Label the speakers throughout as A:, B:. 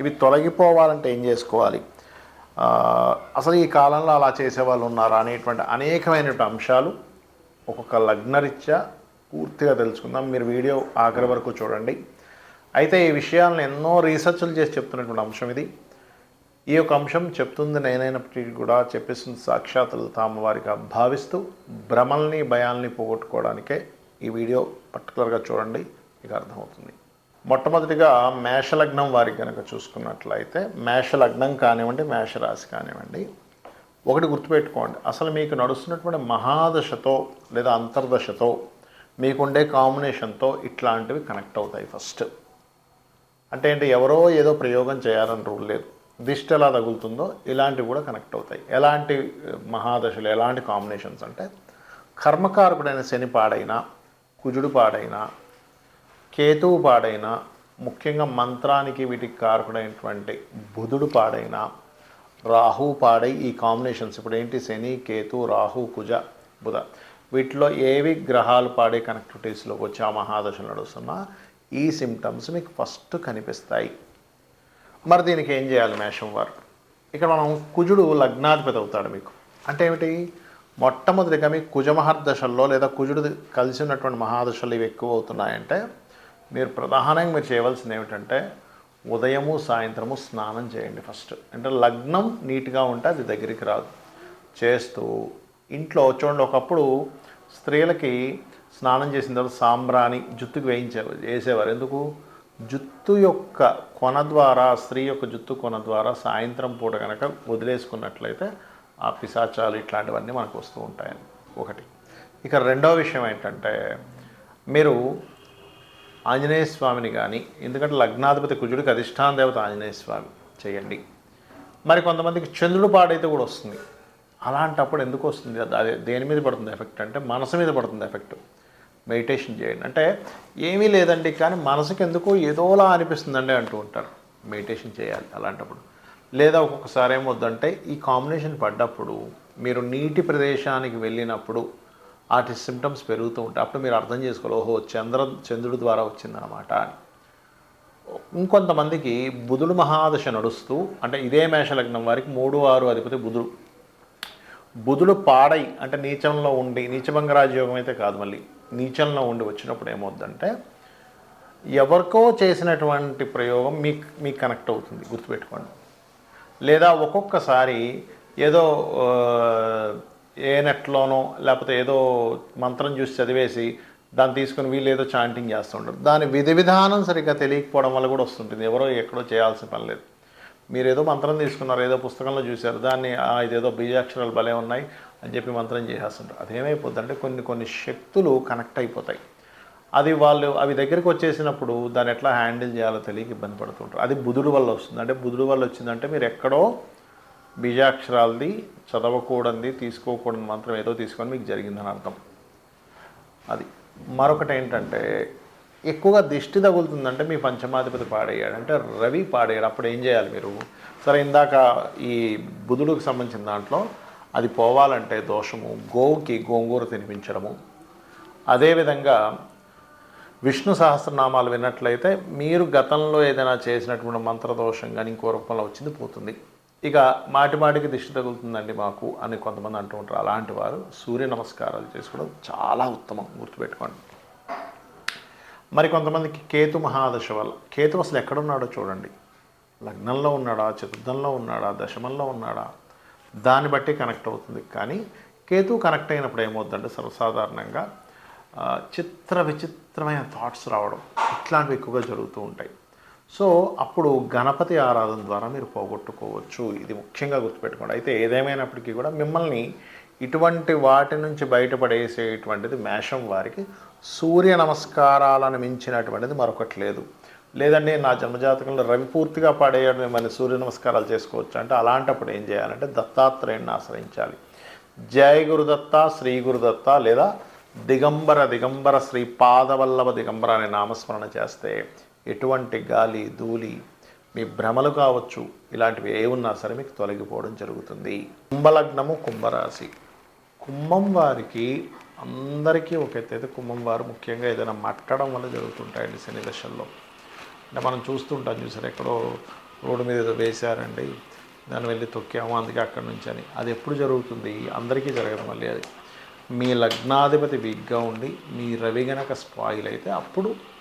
A: ఇవి తొలగిపోవాలంటే ఏం చేసుకోవాలి? అసలు ఈ కాలంలో అలా చేసేవాళ్ళు ఉన్నారా అనేటువంటి అనేకమైనటువంటి అంశాలు ఒక్కొక్క లగ్నరీత్యా పూర్తిగా తెలుసుకుందాం. మీరు వీడియో ఆఖరి వరకు చూడండి. అయితే ఈ విషయాలను ఎన్నో రీసెర్చ్లు చేసి చెప్తున్నటువంటి అంశం ఇది. ఈ యొక్క అంశం చెప్తుంది నేనైనప్పటికీ కూడా చెప్పేస్తున్న సాక్షాత్తులు తాము వారిగా భావిస్తూ భ్రమల్ని భయాల్ని పోగొట్టుకోవడానికే ఈ వీడియో పర్టికులర్గా చూడండి. మీకు అర్థమవుతుంది. మొట్టమొదటిగా మేషలగ్నం వారికి కనుక చూసుకున్నట్లయితే మేషలగ్నం కానివ్వండి మేషరాశి కానివ్వండి ఒకటి గుర్తుపెట్టుకోండి. అసలు మీకు నడుస్తున్నటువంటి మహాదశతో లేదా అంతర్దశతో మీకుండే కాంబినేషన్తో ఇట్లాంటివి కనెక్ట్ అవుతాయి ఫస్ట్. అంటే ఏంటి? ఎవరో ఏదో ప్రయోగం చేయాలని రూల్ లేదు. దిష్టి ఎలా తగులుతుందో ఇలాంటివి కూడా కనెక్ట్ అవుతాయి. ఎలాంటి మహాదశలు ఎలాంటి కాంబినేషన్స్ అంటే కర్మకారకుడైన శని పాడైనా కుజుడు పాడైనా కేతువు పాడైనా ముఖ్యంగా మంత్రానికి వీటికి కారకుడైనటువంటి బుధుడు పాడైనా రాహు పాడై ఈ కాంబినేషన్స్. ఇప్పుడు ఏంటి? శని కేతు రాహు కుజ బుధ. వీటిలో ఏవి గ్రహాలు పాడే కనెక్టివిటీస్లోకి వచ్చి ఆ మహాదశలు నడుస్తున్నా ఈ సిమ్టమ్స్ మీకు ఫస్ట్ కనిపిస్తాయి. మరి దీనికి ఏం చేయాలి మేషం వారు? ఇక్కడ మనం కుజుడు లగ్నాధిపతి అవుతాడు మీకు. అంటే ఏమిటి? మొట్టమొదటిగా మీకు కుజ మహర్దశల్లో లేదా కుజుడు కలిసి ఉన్నటువంటి మహాదశలు ఇవి ఎక్కువ అవుతున్నాయంటే మీరు ప్రధానంగా మీరు చేయవలసింది ఏమిటంటే ఉదయము సాయంత్రము స్నానం చేయండి ఫస్ట్. అంటే లగ్నం నీట్గా ఉంటే అది దగ్గరికి రాదు. చేస్తూ ఇంట్లో చూడండి ఒకప్పుడు స్త్రీలకి స్నానం చేసిన తర్వాత సాంబ్రాణి జుట్టుకు వేయించేవారు వేసేవారు. ఎందుకు? జుత్తు యొక్క కొన ద్వారా స్త్రీ యొక్క జుత్తు కొన ద్వారా సాయంత్రం పూట కనుక వదిలేసుకున్నట్లయితే ఆ పిశాచాలు ఇట్లాంటివన్నీ మనకు వస్తూ ఉంటాయని. ఒకటి. ఇక రెండో విషయం ఏంటంటే మీరు ఆంజనేయ స్వామిని కానీ ఎందుకంటే లగ్నాధిపతి కుజుడికి అధిష్టాన దేవత ఆంజనేయ స్వామి చేయండి. మరి కొంతమందికి చంద్రుడు పాడైతే కూడా వస్తుంది. అలాంటప్పుడు ఎందుకు వస్తుంది? అది దేని మీద పడుతుంది ఎఫెక్ట్? అంటే మనసు మీద పడుతుంది ఎఫెక్ట్. మెడిటేషన్ చేయండి. అంటే ఏమీ లేదండి కానీ మనసుకి ఎందుకో ఏదోలా అనిపిస్తుందండి అంటూ ఉంటారు. మెడిటేషన్ చేయాలి అలాంటప్పుడు. లేదా ఒక్కొక్కసారి ఏమొద్దంటే ఈ కాంబినేషన్ పడ్డప్పుడు మీరు నీటి ప్రదేశానికి వెళ్ళినప్పుడు వాటి సిమ్టమ్స్ పెరుగుతూ ఉంటాయి అప్పుడు మీరు అర్థం చేసుకోవాలి ఓహో చంద్ర చంద్రుడి ద్వారా వచ్చిందనమాట అని. ఇంకొంతమందికి బుధుడు మహాదశ నడుస్తూ అంటే ఇదే మేషలగ్నం వారికి మూడు ఆరు అధిపతి బుధుడు. బుధుడు పాడై అంటే నీచంలో ఉండి నీచభంగ రాజయోగం అయితే కాదు మళ్ళీ నీచంలో ఉండి వచ్చినప్పుడు ఏమవుద్దంటే ఎవరికో చేసినటువంటి ప్రయోగం మీకు మీకు కనెక్ట్ అవుతుంది గుర్తుపెట్టుకోండి. లేదా ఒక్కొక్కసారి ఏదో ఏ నెట్లోనో లేకపోతే ఏదో మంత్రం చూసి చదివేసి దాన్ని తీసుకొని వీళ్ళు ఏదో చాంటింగ్ చేస్తుంటారు. దాని విధి విధానం సరిగ్గా తెలియకపోవడం వల్ల కూడా వస్తుంటుంది. ఎవరో ఎక్కడో చేయాల్సిన పని లేదు. మీరు ఏదో మంత్రం తీసుకున్నారు ఏదో పుస్తకంలో చూశారు దాన్ని ఇదేదో బీజాక్షరాలు భలే ఉన్నాయి అని చెప్పి మంత్రం చేసేస్తుంటారు. అదేమైపోద్ది అంటే కొన్ని కొన్ని శక్తులు కనెక్ట్ అయిపోతాయి. అది వాళ్ళు అవి దగ్గరికి వచ్చేసినప్పుడు దాన్ని ఎట్లా హ్యాండిల్ చేయాలో తెలియక ఇబ్బంది పడుతుంటారు. అది బుధుడు వల్ల వస్తుంది. అంటే బుధుడు వల్ల వచ్చిందంటే మీరు ఎక్కడో బీజాక్షరాలది చదవకూడనిది తీసుకోకూడని మాత్రం ఏదో తీసుకొని మీకు జరిగిందని అర్థం. అది. మరొకటి ఏంటంటే ఎక్కువగా దిష్టి తగులుతుందంటే మీ పంచమాధిపతి పాడయ్యాడు. అంటే రవి పాడయ్యాడు. అప్పుడు ఏం చేయాలి మీరు? సరే ఇందాక ఈ బుధుడికి సంబంధించిన దాంట్లో అది పోవాలంటే దోషము గోవుకి గోంగూర తినిపించడము. అదేవిధంగా విష్ణు సహస్రనామాలు విన్నట్లయితే మీరు గతంలో ఏదైనా చేసినటువంటి మంత్రదోషం కానీ ఇంకో రూపంలో వచ్చింది పోతుంది. ఇక మాటి మాటికి దిష్టి తగులుతుందండి మాకు అని కొంతమంది అంటూ ఉంటారు. అలాంటి వారు సూర్య నమస్కారాలు చేసుకోవడం చాలా ఉత్తమం. గుర్తుపెట్టుకోండి. మరి కొంతమందికి కేతు మహాదశ వల్ల కేతు అసలు ఎక్కడున్నాడో చూడండి. లగ్నంలో ఉన్నాడా చతుర్థంలో ఉన్నాడా దశమంలో ఉన్నాడా? దాన్ని బట్టి కనెక్ట్ అవుతుంది. కానీ కేతు కనెక్ట్ అయినప్పుడు ఏమవుతుందంటే సర్వసాధారణంగా చిత్ర విచిత్రమైన థాట్స్ రావడం ఇట్లాంటివి ఎక్కువగా జరుగుతూ ఉంటాయి. సో అప్పుడు గణపతి ఆరాధన ద్వారా మీరు పోగొట్టుకోవచ్చు. ఇది ముఖ్యంగా గుర్తుపెట్టుకోండి. అయితే ఏదేమైనప్పటికీ కూడా మిమ్మల్ని ఇటువంటి వాటి నుంచి బయటపడేసేటువంటిది మేషం వారికి సూర్య నమస్కారాలను మించినటువంటిది మరొకటి లేదు. లేదండి నా జన్మజాతకంలో రవి పూర్తిగా పడేయడం మిమ్మల్ని సూర్య నమస్కారాలు చేసుకోవచ్చు అంటే అలాంటప్పుడు ఏం చేయాలంటే దత్తాత్రేయుని ఆశ్రయించాలి. జయ గురుదత్త శ్రీ గురుదత్త లేదా దిగంబర దిగంబర శ్రీ పాదవల్లభ దిగంబర అనే నామస్మరణ చేస్తే ఎటువంటి గాలి ధూళి మీ భ్రమలు కావచ్చు ఇలాంటివి ఏ ఉన్నా సరే మీకు తొలగిపోవడం జరుగుతుంది. కుంభలగ్నము కుంభరాశి. కుంభం వారికి అందరికీ ఒక ఎత్తైతే కుంభం వారు ముఖ్యంగా ఏదైనా మట్టడం వల్ల జరుగుతుంటాయండి శని దశల్లో. అంటే మనం చూస్తుంటాం చూసారు ఎక్కడో రోడ్డు మీద ఏదో వేశారండి దాన్ని వెళ్ళి తొక్కాము అందుకే అక్కడి నుంచి అని. అది ఎప్పుడు జరుగుతుంది? అందరికీ జరగదు మళ్ళీ అది. మీ లగ్నాధిపతి వీక్గా ఉండి మీ రవి గనక స్పాయిల్ అయితే అప్పుడు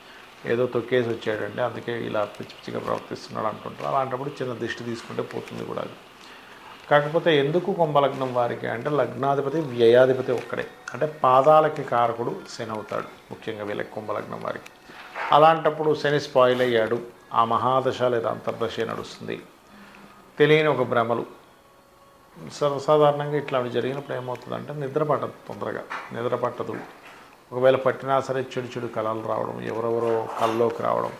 A: ఏదో తొక్కేసి వచ్చాడండి. అందుకే ఇలా పిచ్చి పిచ్చిగా ప్రవర్తిస్తున్నాడు అంటుంటారు అలాంటప్పుడు చిన్న దిష్టి తీసుకుంటే పోతుంది కూడా అది. కాకపోతే ఎందుకు కుంభలగ్నం వారికి అంటే లగ్నాధిపతి వ్యయాధిపతి ఒక్కడే. అంటే పాదాలకి కారకుడు శని అవుతాడు ముఖ్యంగా వీళ్ళకి కుంభలగ్నం వారికి. అలాంటప్పుడు శని స్పాయిల్ అయ్యాడు. ఆ మహాదశ లేదా అంతర్దశ నడుస్తుంది. తెలియని ఒక భ్రమలు. సర్వసాధారణంగా ఇట్లాంటివి జరిగినప్పుడు ఏమవుతుందంటే నిద్ర పట్టదు తొందరగా. నిద్ర పట్టదు. ఒకవేళ పట్టినా సరే చెడు చెడు కళలు రావడం ఎవరెవరో కళ్ళలోకి రావడం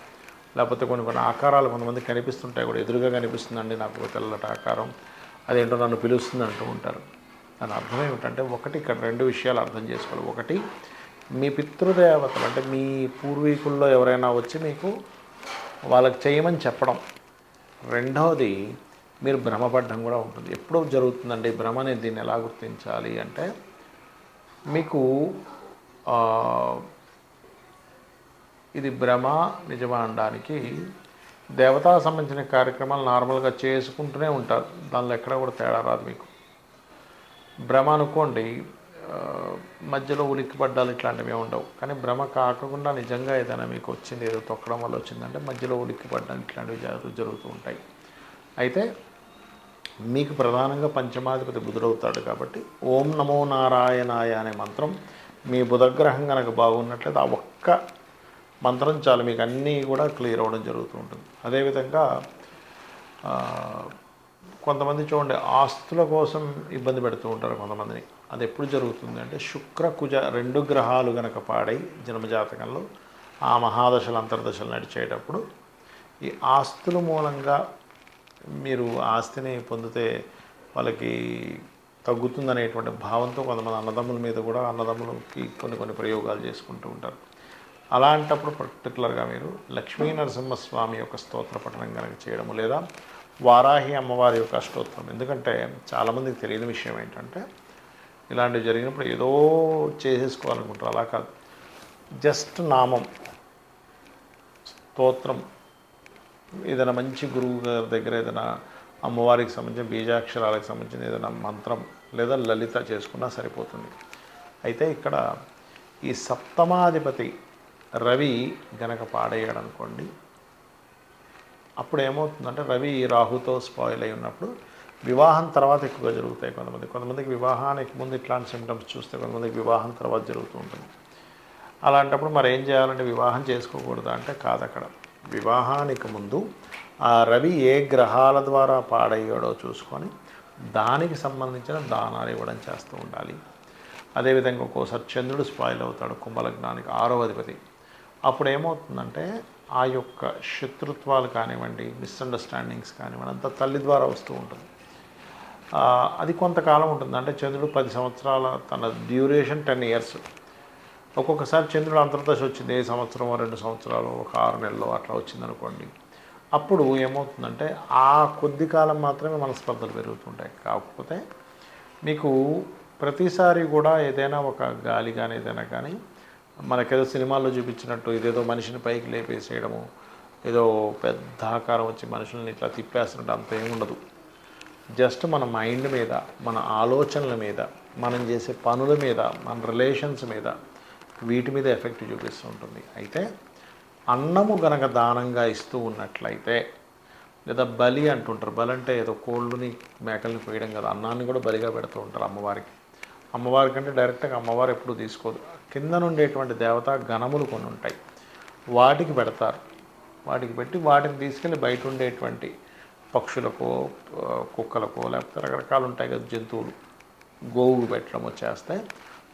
A: లేకపోతే కొన్ని కొన్ని ఆకారాలు కొంతమంది కనిపిస్తుంటాయి కూడా ఎదురుగా కనిపిస్తుందండి నాకు ఒక తెల్లటి ఆకారం అదేంటో నన్ను పిలుస్తుంది అంటూ ఉంటారు. దాని అర్థం ఏమిటంటే ఒకటి ఇక్కడ రెండు విషయాలు అర్థం చేసుకోవాలి. ఒకటి మీ పితృదేవతలు అంటే మీ పూర్వీకుల్లో ఎవరైనా వచ్చి మీకు వాళ్ళకి చేయమని చెప్పడం. రెండవది మీరు భ్రమపడడం కూడా ఉంటుంది. ఎప్పుడో జరుగుతుందండి భ్రమ అనేది దీన్ని ఎలా గుర్తించాలి అంటే మీకు ఇది భ్రమ నిజమా అనడానికి దేవతా సంబంధించిన కార్యక్రమాలు నార్మల్గా చేసుకుంటూనే ఉంటారు. దానిలో ఎక్కడ కూడా తేడా రాదు మీకు. భ్రమ అనుకోండి మధ్యలో ఉలిక్కి పడ్డాలు ఇట్లాంటివి ఉండవు. కానీ భ్రమ కాకుండా నిజంగా ఏదైనా మీకు వచ్చింది ఏదో తొక్కడం వల్ల వచ్చిందంటే మధ్యలో ఉలిక్కి పడ్డం ఇట్లాంటివి జరుగుతూ ఉంటాయి. అయితే మీకు ప్రధానంగా పంచమాధిపతి బుధుడవుతాడు కాబట్టి ఓం నమో నారాయణాయ అనే మంత్రం మీ బుధగ్రహం కనుక బాగున్నట్లయితే ఆ ఒక్క మంత్రం చాలు. మీకు అన్నీ కూడా క్లియర్ అవ్వడం జరుగుతూ ఉంటుంది. అదేవిధంగా కొంతమంది చూడండి ఆస్తుల కోసం ఇబ్బంది పెడుతూ ఉంటారు కొంతమందిని. అది ఎప్పుడు జరుగుతుంది అంటే శుక్ర కుజ రెండు గ్రహాలు గనక పాడై జన్మజాతకంలో ఆ మహాదశలు అంతర్దశలు నడిచేటప్పుడు ఈ ఆస్తుల మూలంగా మీరు ఆస్తిని పొందితే వాళ్ళకి తగ్గుతుందనేటువంటి భావంతో కొంతమంది అన్నదమ్ముల మీద కూడా అన్నదమ్ములకి కొన్ని కొన్ని ప్రయోగాలు చేసుకుంటూ ఉంటారు. అలాంటప్పుడు పర్టికులర్గా మీరు లక్ష్మీ నరసింహస్వామి యొక్క స్తోత్ర పఠనం కనుక చేయడము లేదా వారాహి అమ్మవారి యొక్క అష్టోత్తరం ఎందుకంటే చాలామందికి తెలియని విషయం ఏంటంటే ఇలాంటివి జరిగినప్పుడు ఏదో చేసేసుకోవాలనుకుంటారు. అలా కాదు. జస్ట్ నామం స్తోత్రం. ఏదైనా మంచి గురువు గారి దగ్గర ఏదైనా అమ్మవారికి సంబంధించిన బీజాక్షరాలకు సంబంధించిన ఏదైనా మంత్రం లేదా లలిత చేసుకున్నా సరిపోతుంది. అయితే ఇక్కడ ఈ సప్తమాధిపతి రవి గనక పాడయ్యాడు అనుకోండి అప్పుడు ఏమవుతుందంటే రవి రాహుతో స్పాయిల్ అయి ఉన్నప్పుడు వివాహం తర్వాత ఎక్కువగా జరుగుతాయి కొంతమంది. కొంతమందికి వివాహానికి ముందు ఇట్లాంటి సిమ్టమ్స్ చూస్తే కొంతమందికి వివాహం తర్వాత జరుగుతూ ఉంటుంది. అలాంటప్పుడు మరి ఏం చేయాలంటే వివాహం చేసుకోకూడదు అంటే కాదు అక్కడ వివాహానికి ముందు ఆ రవి ఏ గ్రహాల ద్వారా పాడయ్యాడో చూసుకొని దానికి సంబంధించిన దానాలు ఇవ్వడం చేస్తూ ఉండాలి. అదేవిధంగా ఒక్కోసారి చంద్రుడు స్పాయిల్ అవుతాడు కుంభలగ్నానికి ఆరో అధిపతి. అప్పుడు ఏమవుతుందంటే ఆ యొక్క శత్రుత్వాలు కానివ్వండి మిస్అండర్స్టాండింగ్స్ కానివ్వండి అంతా తల్లి ద్వారా వస్తూ ఉంటుంది. అది కొంతకాలం ఉంటుంది. అంటే చంద్రుడు పది సంవత్సరాల తన డ్యూరేషన్ టెన్ ఇయర్స్ ఒక్కొక్కసారి చంద్రుడు అంతర్దశ వచ్చింది. ఏ సంవత్సరం రెండు సంవత్సరాలు ఒక ఆరు నెలలో అట్లా వచ్చిందనుకోండి. అప్పుడు ఏమవుతుందంటే ఆ కొద్ది కాలం మాత్రమే మనస్పర్ధలు పెరుగుతుంటాయి. కాకపోతే మీకు ప్రతిసారి కూడా ఏదైనా ఒక గాలి కానీ ఏదైనా కానీ మనకేదో సినిమాల్లో చూపించినట్టు ఇదేదో మనిషిని పైకి లేపేసేయడము ఏదో పెద్ద ఆకారం వచ్చి మనుషుల్ని ఇట్లా తిప్పేస్తున్నట్టు అంత ఏముండదు జస్ట్ మన మైండ్ మీద మన ఆలోచనల మీద మనం చేసే పనుల మీద మన రిలేషన్స్ మీద వీటి మీద ఎఫెక్ట్ చూపిస్తూ ఉంటుంది. అయితే అన్నము గనక దానంగా ఇస్తూ ఉన్నట్లయితే లేదా బలి అంటుంటారు. బలి అంటే ఏదో కోళ్ళని మేకల్ని పోయడం కదా. అన్నాన్ని కూడా బలిగా పెడుతూ ఉంటారు అమ్మవారికి. అమ్మవారి కంటే డైరెక్ట్గా అమ్మవారు ఎప్పుడు తీసుకోదు. కింద నుండేటువంటి దేవత గణములు కొన్ని ఉంటాయి. వాటికి పెడతారు. వాటికి పెట్టి వాటిని తీసుకెళ్ళి బయట ఉండేటువంటి పక్షులకో కుక్కలకో లేకపోతే రకరకాలు ఉంటాయి కదా జంతువులు. గోవులు పెట్టడం చేస్తే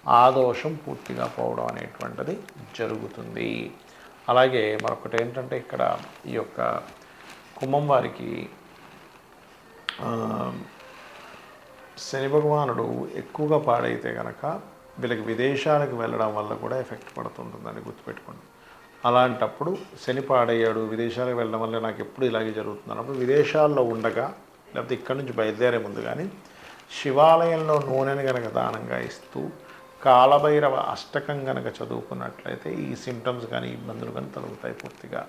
A: ఆ దోషం పూర్తిగా పోవడం అనేటువంటిది జరుగుతుంది. అలాగే మరొకటి ఏంటంటే ఇక్కడ ఈ యొక్క కుంభం వారికి శని భగవానుడు ఎక్కువగా పాడైతే కనుక వీళ్ళకి విదేశాలకు వెళ్ళడం వల్ల కూడా ఎఫెక్ట్ పడుతుంటుందని గుర్తుపెట్టుకోండి. అలాంటప్పుడు శని పాడయ్యాడు విదేశాలకు వెళ్ళడం వల్ల నాకు ఎప్పుడు ఇలాగే జరుగుతుంది అన్నప్పుడు విదేశాల్లో ఉండగా లేకపోతే ఇక్కడి నుంచి బయలుదేరే ముందు కానీ శివాలయంలో నూనెని కనుక దానంగా ఇస్తూ కాలభైరవ అష్టకం కనుక చదువుకున్నట్లయితే ఈ సిమ్టమ్స్ కానీ ఇబ్బందులు కానీ తొలగుతాయి పూర్తిగా.